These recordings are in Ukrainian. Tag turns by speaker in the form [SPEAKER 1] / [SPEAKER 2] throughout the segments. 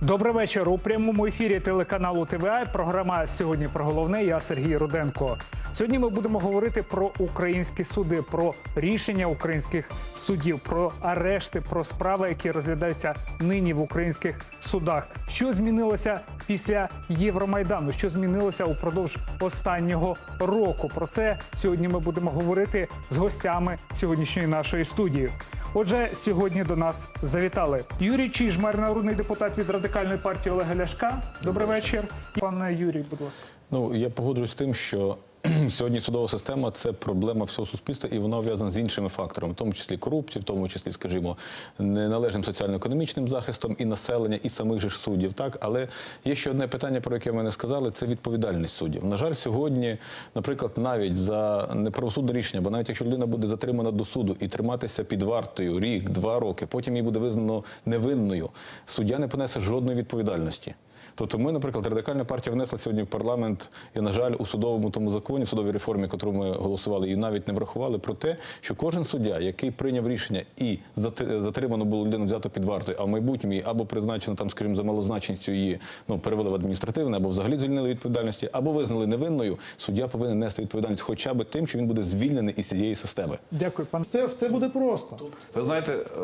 [SPEAKER 1] Добрий вечір. У прямому ефірі телеканалу ТВА. Програма сьогодні про головне. Я Сергій Руденко. Сьогодні ми будемо говорити про українські суди, про рішення українських судів, про арешти, про справи, які розглядаються нині в українських судах. Що змінилося після Євромайдану? Що змінилося упродовж останнього року? Про це сьогодні ми будемо говорити з гостями сьогоднішньої нашої студії. Отже, сьогодні до нас завітали Юрій Чижмар, народний депутат від радикальної партії Олега Ляшка. Добрий вечір. Пане Юрій, будь ласка.
[SPEAKER 2] Ну я погоджуюсь з тим, що сьогодні судова система це проблема всього суспільства, і вона пов'язана з іншими факторами, в тому числі корупції, в тому числі, скажімо, неналежним соціально-економічним захистом і населення, і самих же ж суддів. Так, але є ще одне питання, про яке ми не сказали: це відповідальність суддів. На жаль, сьогодні, наприклад, навіть за неправосудне рішення, бо навіть якщо людина буде затримана до суду і триматися під вартою рік, два роки, потім її буде визнано невинною, суддя не понесе жодної відповідальності. Тобто ми, наприклад, радикальна партія внесла сьогодні в парламент, і, на жаль, у судовому тому законі, в судовій реформі, яку ми голосували, і навіть не врахували про те, що кожен суддя, який прийняв рішення і зат- затримано було людину взято під вартою, а в майбутньому її або призначено там, скажімо, за малозначністю її ну перевели в адміністративне, або взагалі звільнили відповідальності, або визнали невинною, суддя повинен нести відповідальність, хоча б тим, що він буде звільнений із цієї системи.
[SPEAKER 1] Дякую, пане.
[SPEAKER 3] Все, все буде просто.
[SPEAKER 4] Ви знаєте, е,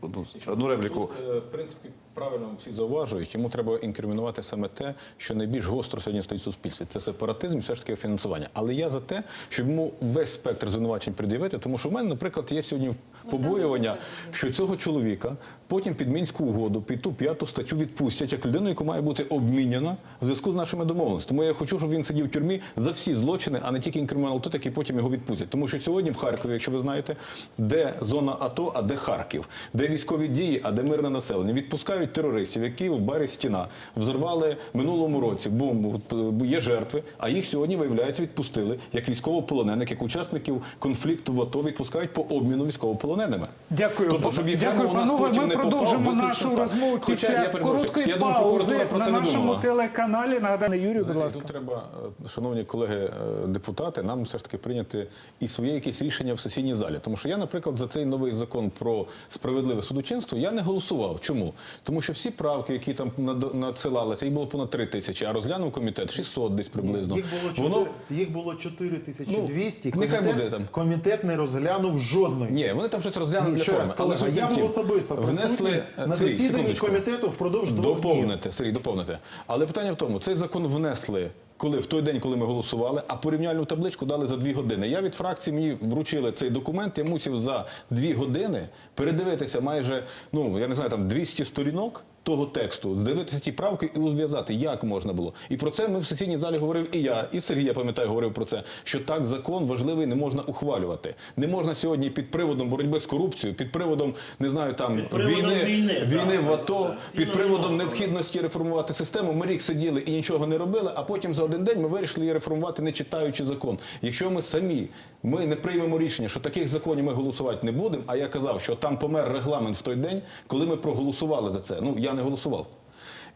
[SPEAKER 4] одну, одну репліку.
[SPEAKER 2] Е, В принципі, правильно всі зауважують. Йому треба інкримінувати саме те, що найбільш гостро сьогодні стоїть в суспільстві. Це сепаратизм і все ж таки фінансування. Але я за те, щоб йому весь спектр звинувачень пред'явити, тому що в мене, наприклад, є сьогодні побоювання, що цього чоловіка потім під мінську угоду, під ту п'яту статтю відпустять як людину, яку має бути обміняна в зв'язку з нашими домовленостями. Тому я хочу, щоб він сидів в тюрмі за всі злочини, а не тільки інкримінував тут, який потім його відпустять. Тому що сьогодні в Харкові, якщо ви знаєте, де зона АТО, а де Харків, де військові дії, а де мирне населення. Відпускають терористів, які в барі стіна взорвали минулому році бомбу. Е, Є жертви, а їх сьогодні виявляється відпустили як військовополонених, як учасників конфлікту в АТО відпускають по обміну військовополоненими.
[SPEAKER 1] Дякую.
[SPEAKER 2] Тобто, щоб їх
[SPEAKER 1] Дякую,
[SPEAKER 2] у нас
[SPEAKER 1] панове.
[SPEAKER 2] потім
[SPEAKER 1] Ми
[SPEAKER 2] не попав
[SPEAKER 1] продовжимо
[SPEAKER 2] виключно
[SPEAKER 1] нашу
[SPEAKER 2] так.
[SPEAKER 1] розмову
[SPEAKER 2] Хоча,
[SPEAKER 1] після
[SPEAKER 2] я перепрошую,
[SPEAKER 1] короткої
[SPEAKER 2] я думаю,
[SPEAKER 1] паузи
[SPEAKER 2] про
[SPEAKER 1] на
[SPEAKER 2] це не
[SPEAKER 1] нашому телеканалі. Нагадаю, Юрій, будь ласка.
[SPEAKER 2] Тут треба, е, шановні колеги е, депутати, нам все ж таки прийняти і своє якесь рішення в сесійній залі. Тому що я, наприклад, за цей новий закон про справедливе судочинство я не голосував. Чому? Тому що всі правки, які там над- надсилалися, їх було понад 3 тисячі, а розглянув комітет 600 десь приблизно.
[SPEAKER 3] Їх було 4,
[SPEAKER 2] Воно
[SPEAKER 3] їх було 4200.
[SPEAKER 2] Ну,
[SPEAKER 3] комітет,
[SPEAKER 2] буде там.
[SPEAKER 3] комітет не розглянув жодної.
[SPEAKER 2] ні, вони там щось розглянули
[SPEAKER 3] Ні,
[SPEAKER 2] для форми. але
[SPEAKER 3] я був особисто
[SPEAKER 2] внесли е,
[SPEAKER 3] на засіданні комітету впродовж двох днів.
[SPEAKER 2] Доповнити, Сергій, доповнити. Але питання в тому, цей закон внесли. Коли в той день, коли ми голосували, а порівняльну табличку дали за дві години. Я від фракції мені вручили цей документ. Я мусив за дві години передивитися майже ну я не знаю там 200 сторінок того тексту, здивитися ті правки і узв'язати, як можна було. І про це ми в сесійній залі говорив і я, і Сергій, я пам'ятаю, говорив про це. Що так закон важливий не можна ухвалювати. Не можна сьогодні під приводом боротьби з корупцією, під приводом не знаю там війни,
[SPEAKER 5] війни,
[SPEAKER 2] війни в АТО, під приводом
[SPEAKER 5] не
[SPEAKER 2] необхідності реформувати систему. Ми рік сиділи і нічого не робили, а потім за один день ми вирішили її реформувати, не читаючи закон. Якщо ми самі ми не приймемо рішення, що таких законів ми голосувати не будемо. А я казав, що там помер регламент в той день, коли ми проголосували за це. Ну я не голосував.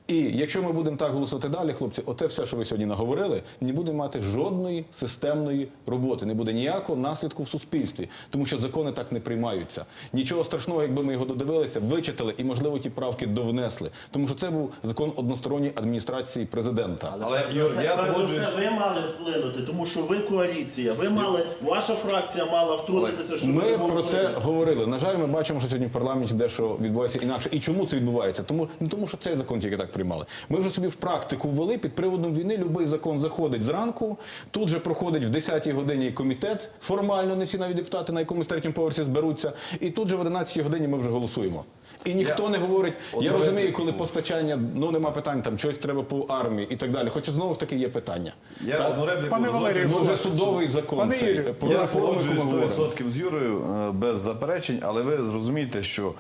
[SPEAKER 2] І якщо ми будемо так голосувати далі, хлопці, оте все, що ви сьогодні наговорили, не буде мати жодної системної роботи, не буде ніякого наслідку в суспільстві, тому що закони так не приймаються. Нічого страшного, якби ми його додивилися, вичитали і, можливо, ті правки довнесли. Тому що це був закон односторонньої адміністрації президента.
[SPEAKER 4] Але Юр,
[SPEAKER 5] це,
[SPEAKER 4] я погоджуюсь.
[SPEAKER 5] ви мали вплинути, тому що ви коаліція, ви мали, ваша фракція мала втрутитися, щоб
[SPEAKER 2] Ми
[SPEAKER 5] ви
[SPEAKER 2] про це говорили. На жаль, ми бачимо, що сьогодні в парламенті дещо відбувається інакше. І чому це відбувається? Тому не тому, що цей закон тільки так приймали. Ми вже собі в практику ввели під приводом війни. Любий закон заходить зранку. Тут же проходить в 10-й годині комітет. Формально не всі навіть депутати на якомусь третьому поверсі зберуться. І тут же в 11-й годині ми вже голосуємо. І ніхто не говорить. Я розумію, коли постачання ну нема питань, там щось треба по армії і так далі. Хоча знову ж таки є питання.
[SPEAKER 4] Я
[SPEAKER 2] Так?
[SPEAKER 4] одну репліку
[SPEAKER 1] Пане. Валерію,
[SPEAKER 2] Ну вже судовий закон.
[SPEAKER 1] Пане
[SPEAKER 2] цей,
[SPEAKER 1] Юрію,
[SPEAKER 4] Я погоджуюсь 100% з Юрою е, без заперечень, але ви зрозумієте, що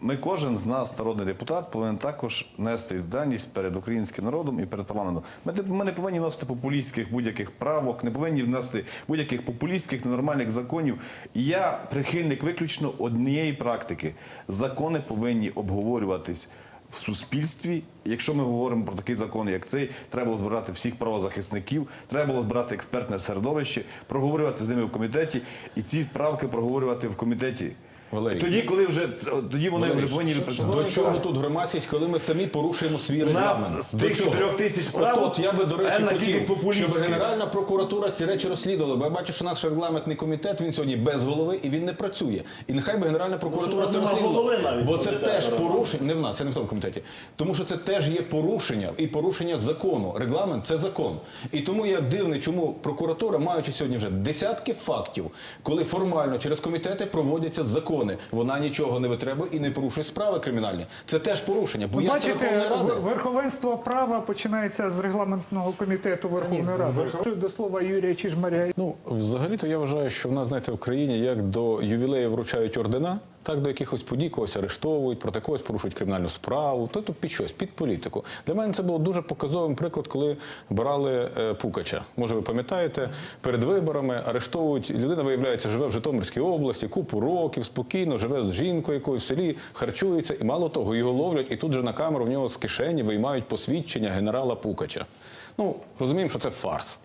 [SPEAKER 4] ми кожен з нас, народний депутат, повинен також нести відповідальність перед українським народом і перед парламентом. Ми, ми не повинні вносити популістських будь-яких правок, не повинні вносити будь-яких популістських ненормальних законів. Я прихильник виключно однієї практики. Закони повинні обговорюватись. В суспільстві, якщо ми говоримо про такий закон, як цей, треба було збирати всіх правозахисників, треба було збирати експертне середовище, проговорювати з ними в комітеті і ці правки проговорювати в комітеті.
[SPEAKER 2] Валерій.
[SPEAKER 4] Тоді, коли вже тоді вони вже повинні
[SPEAKER 2] До
[SPEAKER 4] відпрацювати.
[SPEAKER 2] чого тут громадськість, коли ми самі порушуємо свій
[SPEAKER 4] нас
[SPEAKER 2] регламент?
[SPEAKER 4] з
[SPEAKER 2] До
[SPEAKER 4] тих
[SPEAKER 2] чого?
[SPEAKER 4] 4 тисяч правок,
[SPEAKER 2] От я би, до речі,
[SPEAKER 4] енна
[SPEAKER 2] хотів, щоб
[SPEAKER 4] популістських.
[SPEAKER 2] Генеральна прокуратура ці речі розслідувала, бо я бачу, що наш регламентний комітет, він сьогодні без голови і він не працює. І нехай би Генеральна прокуратура
[SPEAKER 5] Може,
[SPEAKER 2] це
[SPEAKER 5] нас нема
[SPEAKER 2] розслідувала.
[SPEAKER 5] голови навіть
[SPEAKER 2] Бо це
[SPEAKER 5] комітету,
[SPEAKER 2] теж порушення, не в нас, це не в тому комітеті. Тому що це теж є порушення і порушення закону. Регламент це закон. І тому я дивний, чому прокуратура, маючи сьогодні вже десятки фактів, коли формально через комітети проводяться закони, вона нічого не витребує і не порушує справи кримінальні. Це теж порушення. Бо
[SPEAKER 1] бачите, верховенство права починається з регламентного комітету Верховної Ради. До слова Юрія Чижмаря.
[SPEAKER 2] Ну, взагалі-то я вважаю, що в нас, знаєте, в країні як до ювілею вручають ордена, так до якихось подій когось арештовують, проти когось порушують кримінальну справу, тобто під щось, під політику. Для мене це було дуже показовим приклад, коли брали е, Пукача. Може, ви пам'ятаєте, перед виборами арештовують, людина, виявляється, живе в Житомирській області, купу років, спокійно, живе з жінкою якоюсь в селі, харчується, і мало того, його ловлять, і тут же на камеру в нього з кишені виймають посвідчення генерала Пукача. Ну, розуміємо, що це фарс.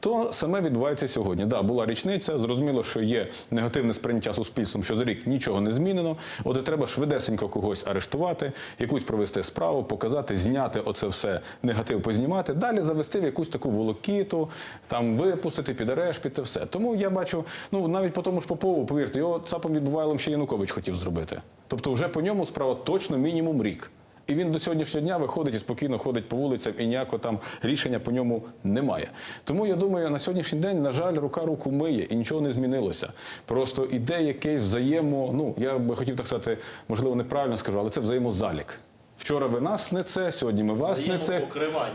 [SPEAKER 2] То саме відбувається сьогодні. Да, була річниця. Зрозуміло, що є негативне сприйняття суспільством, що за рік нічого не змінено. От і треба швидесенько когось арештувати, якусь провести справу, показати, зняти оце все негатив, познімати, далі завести в якусь таку волокіту, там випустити під арешт, під те все. Тому я бачу, ну навіть по тому ж Попову, повірте, його цапом відбувайлом ще Янукович хотів зробити. Тобто, вже по ньому справа точно мінімум рік. І він до сьогоднішнього дня виходить і спокійно ходить по вулицям, і ніякого там рішення по ньому немає. Тому я думаю, на сьогоднішній день, на жаль, рука руку миє і нічого не змінилося. Просто іде якесь взаємо. Ну я би хотів так сказати, можливо, неправильно скажу, але це взаємозалік. Вчора ви нас не це, сьогодні ми вас не це.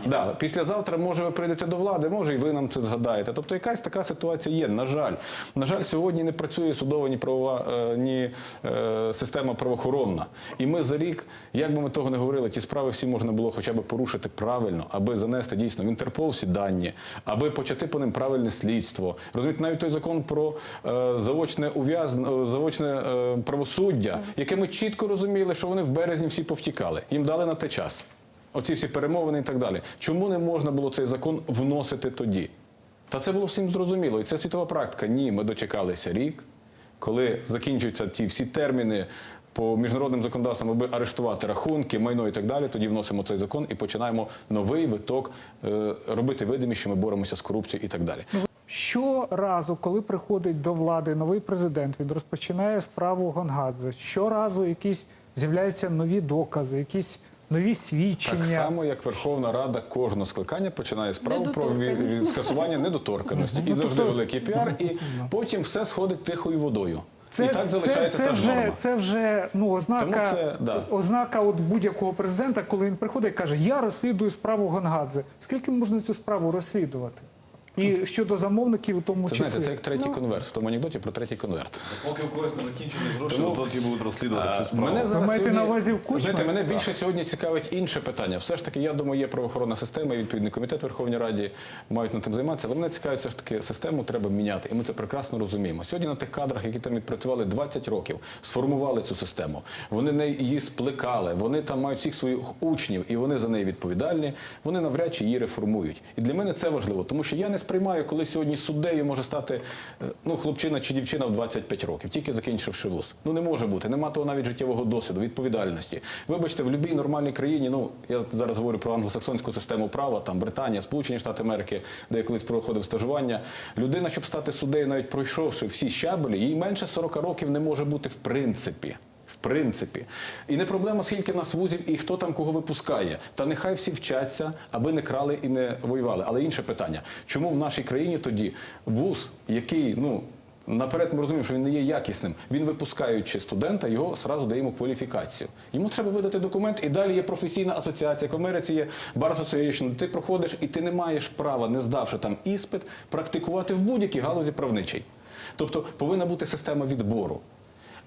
[SPEAKER 2] Да, післязавтра, може, ви прийдете до влади, може, і ви нам це згадаєте. Тобто якась така ситуація є. На жаль, на жаль, сьогодні не працює судова ні правова, е, ні е, система правоохоронна. І ми за рік, як би ми того не говорили, ті справи всі можна було хоча б порушити правильно, аби занести дійсно в Інтерпол всі дані, аби почати по ним правильне слідство. Розумієте, навіть той закон про е, заочне ув'язн... е, заочне е, правосуддя, яке ми чітко розуміли, що вони в березні всі повтікали. Їм дали на те час. Оці всі перемовини і так далі. Чому не можна було цей закон вносити тоді? Та це було всім зрозуміло. І це світова практика. Ні, ми дочекалися рік, коли закінчуються ті всі терміни по міжнародним законодавствам, аби арештувати рахунки, майно і так далі. Тоді вносимо цей закон і починаємо новий виток е, робити видимість, що ми боремося з корупцією і так далі.
[SPEAKER 1] Щоразу, коли приходить до влади новий президент, він розпочинає справу Гонгадзе. Щоразу якісь з'являються нові докази, якісь нові свідчення.
[SPEAKER 2] Так само, як Верховна Рада кожного скликання починає справу про скасування недоторканності. І завжди великий піар, і потім все сходить тихою водою. Це, і так залишається
[SPEAKER 1] це,
[SPEAKER 2] та ж
[SPEAKER 1] вже,
[SPEAKER 2] норма.
[SPEAKER 1] це вже ну, ознака,
[SPEAKER 2] це, да.
[SPEAKER 1] ознака от будь-якого президента, коли він приходить і каже, я розслідую справу Гонгадзе. Скільки можна цю справу розслідувати? І щодо замовників у тому
[SPEAKER 2] Це
[SPEAKER 1] числі.
[SPEAKER 2] знаєте, це як третій конверт в тому анекдоті про третій конверт.
[SPEAKER 4] Поки в когось не закінчені гроші,
[SPEAKER 2] Тому-
[SPEAKER 4] то ті будуть розслідувати цю справу.
[SPEAKER 2] Мене зараз
[SPEAKER 1] маєте
[SPEAKER 2] сьогодні-
[SPEAKER 1] на увазі в Кучмі?
[SPEAKER 2] Знаєте, мене більше сьогодні цікавить інше питання. Все ж таки, я думаю, є правоохоронна система, і відповідний комітет Верховній Раді мають над тим займатися. Але мене цікавить, все ж таки, систему треба міняти, і ми це прекрасно розуміємо. Сьогодні на тих кадрах, які там відпрацювали 20 років, сформували цю систему. Вони не її сплекали, вони там мають всіх своїх учнів, і вони за неї відповідальні. Вони навряд чи її реформують. І для мене це важливо, тому що я не сприймаю, коли сьогодні суддею може стати е, ну, хлопчина чи дівчина в 25 років, тільки закінчивши вуз. Ну не може бути. Нема того навіть життєвого досвіду, відповідальності. Вибачте, в будь-якій нормальній країні, ну я зараз говорю про англосаксонську систему права, там Британія, Сполучені Штати Америки, де я колись проходив стажування. Людина, щоб стати суддею, навіть пройшовши всі щабелі, їй менше 40 років не може бути в принципі. Принципі, і не проблема, скільки нас вузів і хто там кого випускає. Та нехай всі вчаться, аби не крали і не воювали. Але інше питання: чому в нашій країні тоді вуз, який ну наперед ми розуміємо, що він не є якісним, він випускаючи студента, його сразу дає йому кваліфікацію. Йому треба видати документ, і далі є професійна асоціація. В Америці є Bar Association, ти проходиш, і ти не маєш права, не здавши там іспит, практикувати в будь-якій галузі правничій. Тобто повинна бути система відбору.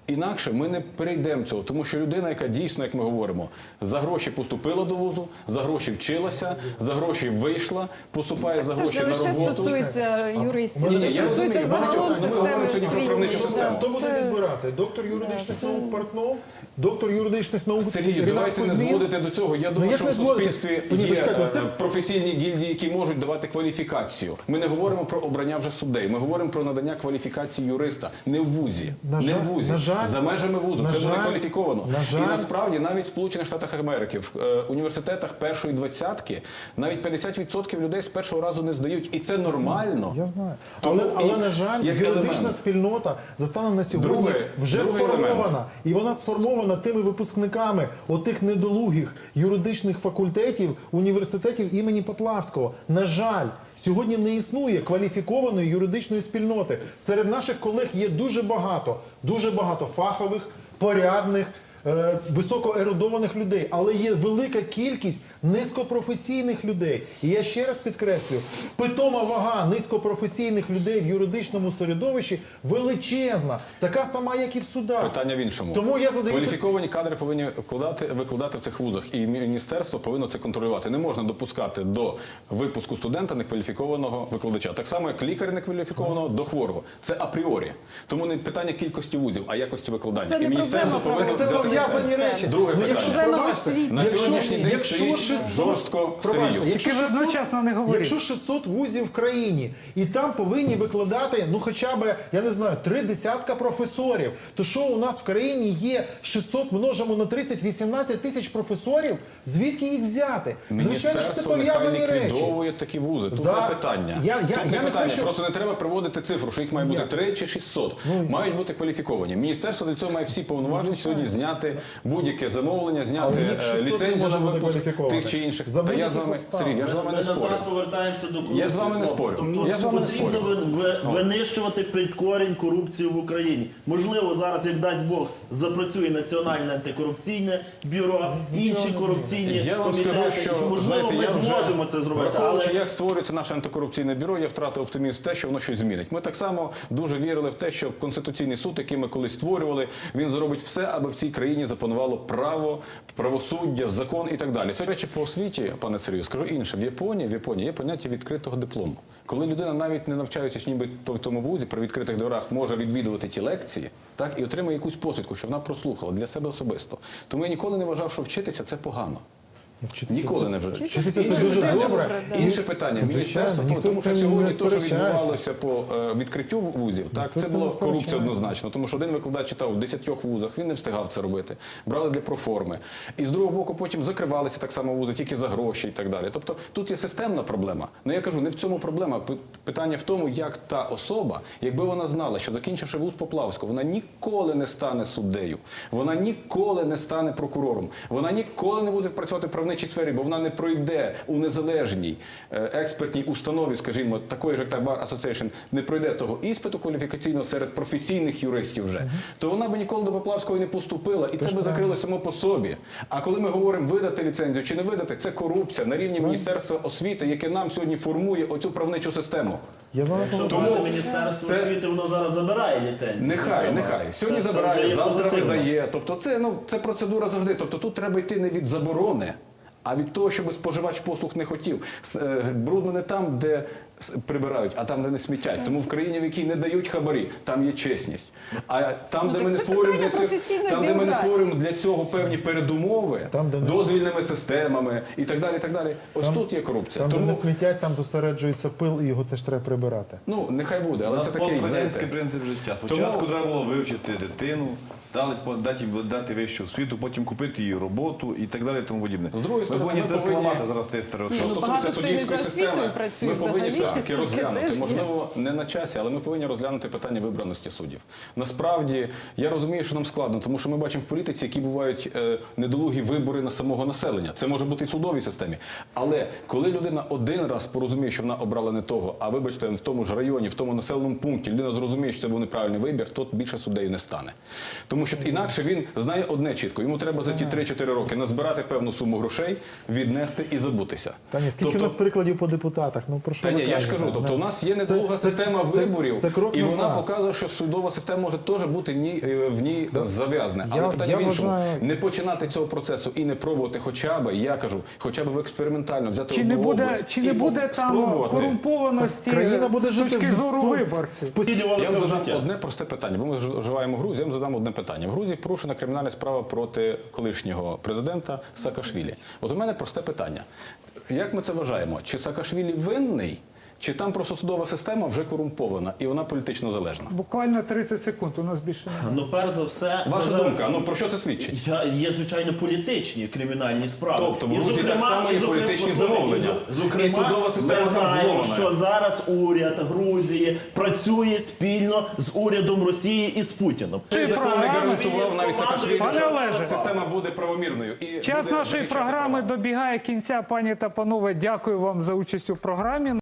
[SPEAKER 2] Інакше ми не перейдемо цього, тому що людина, яка дійсно, як ми говоримо, за гроші поступила до вузу, за гроші вчилася, за гроші вийшла, поступає за
[SPEAKER 6] Це
[SPEAKER 2] гроші
[SPEAKER 6] ж не
[SPEAKER 2] на
[SPEAKER 6] лише
[SPEAKER 2] роботу.
[SPEAKER 6] стосується юристів,
[SPEAKER 2] Ні,
[SPEAKER 6] це
[SPEAKER 2] ні,
[SPEAKER 6] стосується загалом системи
[SPEAKER 2] сьогодні
[SPEAKER 6] освіти.
[SPEAKER 3] Хто буде відбирати? Доктор юридичних
[SPEAKER 6] це-
[SPEAKER 3] наук Портнов, доктор юридичних наук
[SPEAKER 2] Сергію,
[SPEAKER 3] Рінат
[SPEAKER 2] давайте не зводити до цього. Я думаю, що в суспільстві є
[SPEAKER 3] почекайте, це-
[SPEAKER 2] е, професійні гільдії, які можуть давати кваліфікацію. Ми не говоримо про обрання вже суддей. Ми говоримо про надання кваліфікації юриста не в вузі.
[SPEAKER 3] На
[SPEAKER 2] не
[SPEAKER 3] жаль,
[SPEAKER 2] в вузі.
[SPEAKER 3] Жаль,
[SPEAKER 2] за межами вузу.
[SPEAKER 3] на
[SPEAKER 2] Це буде
[SPEAKER 3] жаль,
[SPEAKER 2] кваліфіковано.
[SPEAKER 3] на жаль.
[SPEAKER 2] І насправді навіть в Сполучених Штатах Америки в е, університетах першої двадцятки навіть 50% людей з першого разу не здають, і це нормально.
[SPEAKER 3] Я знаю.
[SPEAKER 2] Тому
[SPEAKER 3] але, але
[SPEAKER 2] і
[SPEAKER 3] на жаль,
[SPEAKER 2] як
[SPEAKER 3] юридична
[SPEAKER 2] елемент.
[SPEAKER 3] спільнота за на сьогодні
[SPEAKER 2] Другий-
[SPEAKER 3] вже
[SPEAKER 2] другий
[SPEAKER 3] сформована.
[SPEAKER 2] елемент.
[SPEAKER 3] І вона сформована тими випускниками отих недолугих юридичних факультетів університетів імені Поплавського. На жаль, сьогодні не існує кваліфікованої юридичної спільноти. Серед наших колег є дуже багато, дуже багато фахових, порядних. Е, Високоерудованих людей, але є велика кількість низькопрофесійних людей. І я ще раз підкреслю: питома вага низькопрофесійних людей в юридичному середовищі величезна, така сама, як і в судах.
[SPEAKER 2] Питання в іншому.
[SPEAKER 3] Тому я задаю
[SPEAKER 2] Кваліфіковані кадри повинні вкладати, викладати в цих вузах, і міністерство повинно це контролювати. Не можна допускати до випуску студента некваліфікованого викладача. Так само, як лікаря некваліфікованого до хворого. Це апріорі. Тому не питання кількості вузів, а якості викладання.
[SPEAKER 6] Це не
[SPEAKER 2] і міністерство
[SPEAKER 6] проблема
[SPEAKER 2] повинно
[SPEAKER 3] це
[SPEAKER 2] взяти
[SPEAKER 3] пов'язані речі.
[SPEAKER 2] Друге
[SPEAKER 3] Ну, якщо,
[SPEAKER 6] Проблема
[SPEAKER 3] пробачте.
[SPEAKER 2] На сьогоднішній день
[SPEAKER 3] якщо
[SPEAKER 2] стоїть
[SPEAKER 3] 600
[SPEAKER 2] жорстко
[SPEAKER 3] пробачте, якщо
[SPEAKER 1] Тільки ж
[SPEAKER 3] 600
[SPEAKER 1] не.
[SPEAKER 3] Якщо 600 вузів в країні, і там повинні викладати, ну хоча б, я не знаю, три десятка професорів, то що у нас в країні є 600 множимо на 30, 18 тисяч професорів? Звідки їх взяти? Звичайно, що це пов'язані речі.
[SPEAKER 2] такі вузи. Тут
[SPEAKER 3] За-
[SPEAKER 2] не питання.
[SPEAKER 3] Я- я-
[SPEAKER 2] Тут
[SPEAKER 3] я
[SPEAKER 2] не
[SPEAKER 3] не
[SPEAKER 2] питання.
[SPEAKER 3] хочу-
[SPEAKER 2] Просто не треба приводити цифру, що їх має бути
[SPEAKER 3] Я-
[SPEAKER 2] 3 чи 600. Мають бути кваліфіковані. Міністерство для цього має всі повноваження сьогодні зняти будь-яке замовлення, зняти е, ліцензію на випуск тих чи інших.
[SPEAKER 3] За
[SPEAKER 2] Та я з вами. Сергій, я ж з вами
[SPEAKER 5] ми
[SPEAKER 2] не спорю.
[SPEAKER 5] назад повертаємося до корупції.
[SPEAKER 2] Я з вами не
[SPEAKER 5] хлопці.
[SPEAKER 2] спорю.
[SPEAKER 5] Тобто
[SPEAKER 2] Я з вами не
[SPEAKER 5] потрібно
[SPEAKER 2] спорю.
[SPEAKER 5] ви- ви- винищувати під корінь корупцію в Україні. Можливо, зараз, як дасть Бог, запрацює Національне антикорупційне бюро, інші корупційні
[SPEAKER 2] Я вам
[SPEAKER 5] комітети.
[SPEAKER 2] що
[SPEAKER 5] Можливо,
[SPEAKER 2] знаєте,
[SPEAKER 5] ми
[SPEAKER 2] я вже,
[SPEAKER 5] зможемо це зробити. Але
[SPEAKER 2] Враховуючи, як створюється наше антикорупційне бюро, я втратив оптимізм в те, що воно щось змінить. Ми так само дуже вірили в те, що Конституційний суд, який ми колись створювали, він зробить все, аби в цій країні запанувало право, правосуддя, закон і так далі. Це речі по освіті, пане Сергію, скажу інше. В Японії, в Японії є поняття відкритого диплому. Коли людина навіть не навчаючись ніби в тому вузі при відкритих дверах може відвідувати ті лекції, так і отримує якусь посвідку, що вона прослухала для себе особисто. Тому я ніколи не вважав, що вчитися це погано.
[SPEAKER 3] Вчитися
[SPEAKER 2] Ніколи не вже.
[SPEAKER 3] Вчитися це
[SPEAKER 2] Інше
[SPEAKER 3] дуже
[SPEAKER 2] питання.
[SPEAKER 3] добре.
[SPEAKER 6] да.
[SPEAKER 2] Інше питання. Міністерство, тому що сьогодні те, що відбувалося по е, відкриттю вузів, так це була корупція однозначно, тому що один викладач читав в 10 вузах, він не встигав це робити. Брали для проформи. І з другого боку потім закривалися так само вузи тільки за гроші і так далі. Тобто тут є системна проблема. Ну я кажу, не в цьому проблема. Питання в тому, як та особа, якби вона знала, що закінчивши вуз Поплавського, вона ніколи не стане суддею, вона ніколи не стане прокурором, вона ніколи не буде працювати правничій сфері, бо вона не пройде у незалежній е, експертній установі, скажімо, такої ж як так Bar Association, не пройде того іспиту кваліфікаційного серед професійних юристів вже, то вона би ніколи до Поплавського не поступила, і це би закрило само по собі. А коли ми говоримо видати ліцензію чи не видати, це корупція на рівні Міністерства освіти, яке нам сьогодні формує оцю правничу систему.
[SPEAKER 3] Я
[SPEAKER 5] Якщо
[SPEAKER 2] Тому
[SPEAKER 5] брати Міністерство
[SPEAKER 2] це-
[SPEAKER 5] освіти, воно зараз забирає ліцензію.
[SPEAKER 2] Нехай, нехай. Сьогодні
[SPEAKER 5] Це-
[SPEAKER 2] забирає, завтра
[SPEAKER 5] позитивно.
[SPEAKER 2] видає. Тобто це, ну, це процедура завжди. Тобто тут треба йти не від заборони, а від того, щоб споживач послуг не хотів. Е, Брудно не там, де прибирають, а там, де не смітять. Тому в країні, в якій не дають хабарі, там є чесність. А там,
[SPEAKER 6] Ну,
[SPEAKER 2] де ми не створюємо для цього, там, де ми не створюємо для цього певні передумови, дозвільними системами і так далі. І так далі. Ось тут є корупція.
[SPEAKER 3] Там, де
[SPEAKER 2] Тому
[SPEAKER 3] не смітять, там зосереджується пил, і його теж треба прибирати.
[SPEAKER 2] ну нехай буде, але це такий
[SPEAKER 4] пострадянський принцип життя. Спочатку треба було вивчити дитину, дали, дати, дати вищу освіту, потім купити її роботу і так далі. і Тому подібне.
[SPEAKER 2] З другої
[SPEAKER 4] Ми
[SPEAKER 2] сторони,
[SPEAKER 4] повинні
[SPEAKER 2] ми
[SPEAKER 4] це
[SPEAKER 2] повинні-
[SPEAKER 4] зламати зараз цей стереотип.
[SPEAKER 2] Що
[SPEAKER 6] Ну,
[SPEAKER 2] стосується
[SPEAKER 6] багато хто
[SPEAKER 2] суддівської системи, ми повинні все ж таки розглянути. Можливо, не на часі, але ми повинні розглянути питання вибраності суддів. Насправді, я розумію, що нам складно, тому що ми бачимо в політиці, які бувають е, недолугі вибори на самого населення. Це може бути і в судовій системі. Але коли людина один раз порозуміє, що вона обрала не того, а вибачте, в тому ж районі, в тому населеному пункті людина зрозуміє, що це був неправильний вибір, то більше суддею не стане. Тому що інакше він знає одне чітко. Йому треба за ті 3-4 роки назбирати певну суму грошей, віднести і забутися.
[SPEAKER 3] Та ні, скільки
[SPEAKER 2] Тобто-
[SPEAKER 3] у нас прикладів по депутатах? Ну про що
[SPEAKER 2] та
[SPEAKER 3] ви
[SPEAKER 2] ні, я ж кажу, тобто у нас є
[SPEAKER 3] Це-
[SPEAKER 2] недолуга
[SPEAKER 3] це-
[SPEAKER 2] система
[SPEAKER 3] це-
[SPEAKER 2] виборів,
[SPEAKER 3] це крок
[SPEAKER 2] і вона показує, що судова система може теж бути ні, е, в ній зав'язана. Але
[SPEAKER 3] Я-
[SPEAKER 2] питання
[SPEAKER 3] я
[SPEAKER 2] в іншому.
[SPEAKER 3] вважаю-
[SPEAKER 2] Не починати цього процесу і не пробувати хоча б, я кажу, хоча б в експериментально взяти
[SPEAKER 1] Чи не
[SPEAKER 2] одну
[SPEAKER 1] буде,
[SPEAKER 2] область
[SPEAKER 1] чи не буде там
[SPEAKER 2] спробувати.
[SPEAKER 1] корумпованості
[SPEAKER 3] Країна буде
[SPEAKER 1] з
[SPEAKER 3] жити
[SPEAKER 1] точки зору виборців?
[SPEAKER 2] Я вам задам одне просте питання, бо ми вживаємо Грузію. Я вам задам одне питання. В Грузії порушена кримінальна справа проти колишнього президента Саакашвілі. От у мене просте питання. Як ми це вважаємо? Чи Саакашвілі винний? Чи там просто судова система вже корумпована і вона політично залежна?
[SPEAKER 1] Буквально 30 секунд. У нас більше немає.
[SPEAKER 5] Ну, перш за все,
[SPEAKER 2] Ваша
[SPEAKER 5] зараз-
[SPEAKER 2] думка, ну про що це свідчить?
[SPEAKER 5] Я- Є звичайно політичні кримінальні справи.
[SPEAKER 2] Тобто в Грузії так само
[SPEAKER 5] і,
[SPEAKER 2] політичні замовлення.
[SPEAKER 5] і, зокрема,
[SPEAKER 2] І судова система
[SPEAKER 5] ми
[SPEAKER 2] там
[SPEAKER 5] знаємо,
[SPEAKER 2] зломана.
[SPEAKER 5] що зараз уряд Грузії працює спільно з урядом Росії і з Путіном.
[SPEAKER 2] Цей закон не гарантував навіть Саакашвілі,
[SPEAKER 1] Пане
[SPEAKER 2] що система буде правомірною. І
[SPEAKER 1] Час нашої програми добігає кінця. Пані та панове, дякую вам за участь у програмі.